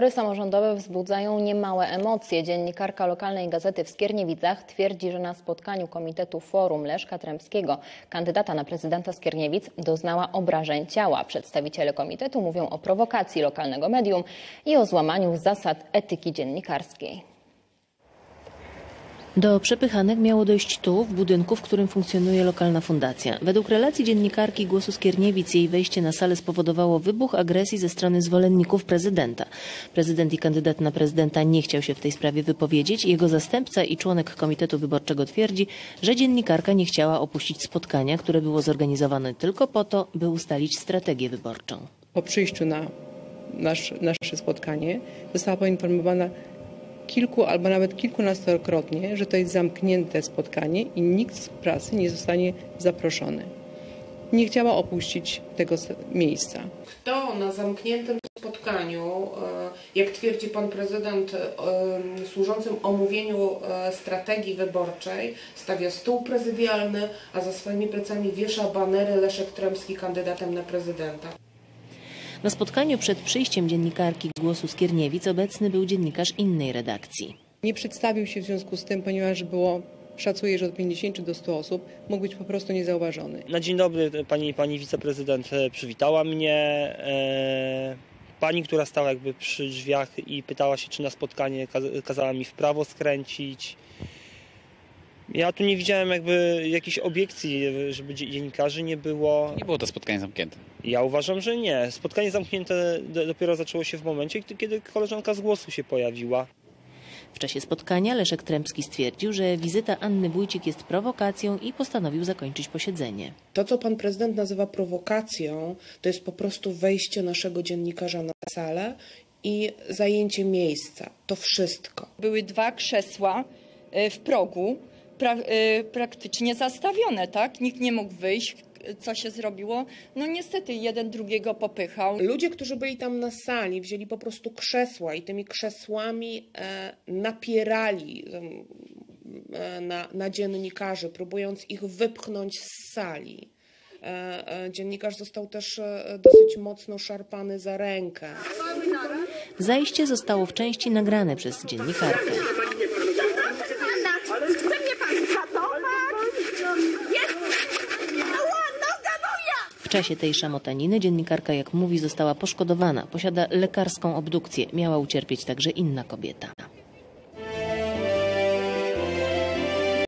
Wybory samorządowe wzbudzają niemałe emocje. Dziennikarka lokalnej gazety w Skierniewicach twierdzi, że na spotkaniu Komitetu Forum Leszka Tremskiego, kandydata na prezydenta Skierniewic, doznała obrażeń ciała. Przedstawiciele komitetu mówią o prowokacji lokalnego medium i o złamaniu zasad etyki dziennikarskiej. Do przepychanek miało dojść tu, w budynku, w którym funkcjonuje lokalna fundacja. Według relacji dziennikarki Głosu Skierniewic jej wejście na salę spowodowało wybuch agresji ze strony zwolenników prezydenta. Prezydent i kandydat na prezydenta nie chciał się w tej sprawie wypowiedzieć. Jego zastępca i członek Komitetu Wyborczego twierdzi, że dziennikarka nie chciała opuścić spotkania, które było zorganizowane tylko po to, by ustalić strategię wyborczą. Po przyjściu na nasz, nasze spotkanie została poinformowana kilku albo nawet kilkunastokrotnie, że to jest zamknięte spotkanie i nikt z prasy nie zostanie zaproszony. Nie chciała opuścić tego miejsca. Kto na zamkniętym spotkaniu, e, jak twierdzi pan prezydent, e, służącym omówieniu e, strategii wyborczej, stawia stół prezydialny, a za swoimi plecami wiesza banery Leszek Tremski kandydatem na prezydenta? Na spotkaniu przed przyjściem dziennikarki Głosu Skierniewic obecny był dziennikarz innej redakcji. Nie przedstawił się w związku z tym, ponieważ było, szacuję, że od 50 do 100 osób, mógł być po prostu niezauważony. Na dzień dobry pani, pani wiceprezydent e, przywitała mnie. E, pani, która stała jakby przy drzwiach i pytała się, czy na spotkanie kaz- kazała mi w prawo skręcić. Ja tu nie widziałem jakby jakiejś obiekcji, żeby dzie- dziennikarzy nie było. Nie było to spotkanie zamknięte. Ja uważam, że nie. Spotkanie zamknięte do- dopiero zaczęło się w momencie, kiedy koleżanka z głosu się pojawiła. W czasie spotkania Leszek Tremski stwierdził, że wizyta Anny Wójcik jest prowokacją i postanowił zakończyć posiedzenie. To, co pan prezydent nazywa prowokacją, to jest po prostu wejście naszego dziennikarza na salę i zajęcie miejsca. To wszystko. Były dwa krzesła e, w progu, pra, e, praktycznie zastawione, tak? Nikt nie mógł wyjść. Co się zrobiło? No niestety jeden drugiego popychał. Ludzie, którzy byli tam na sali, wzięli po prostu krzesła i tymi krzesłami e, napierali e, na, na dziennikarzy, próbując ich wypchnąć z sali. E, e, dziennikarz został też e, dosyć mocno szarpany za rękę. Zajście zostało w części nagrane przez dziennikarkę. W czasie tej szamotaniny dziennikarka, jak mówi, została poszkodowana. Posiada lekarską obdukcję. Miała ucierpieć także inna kobieta.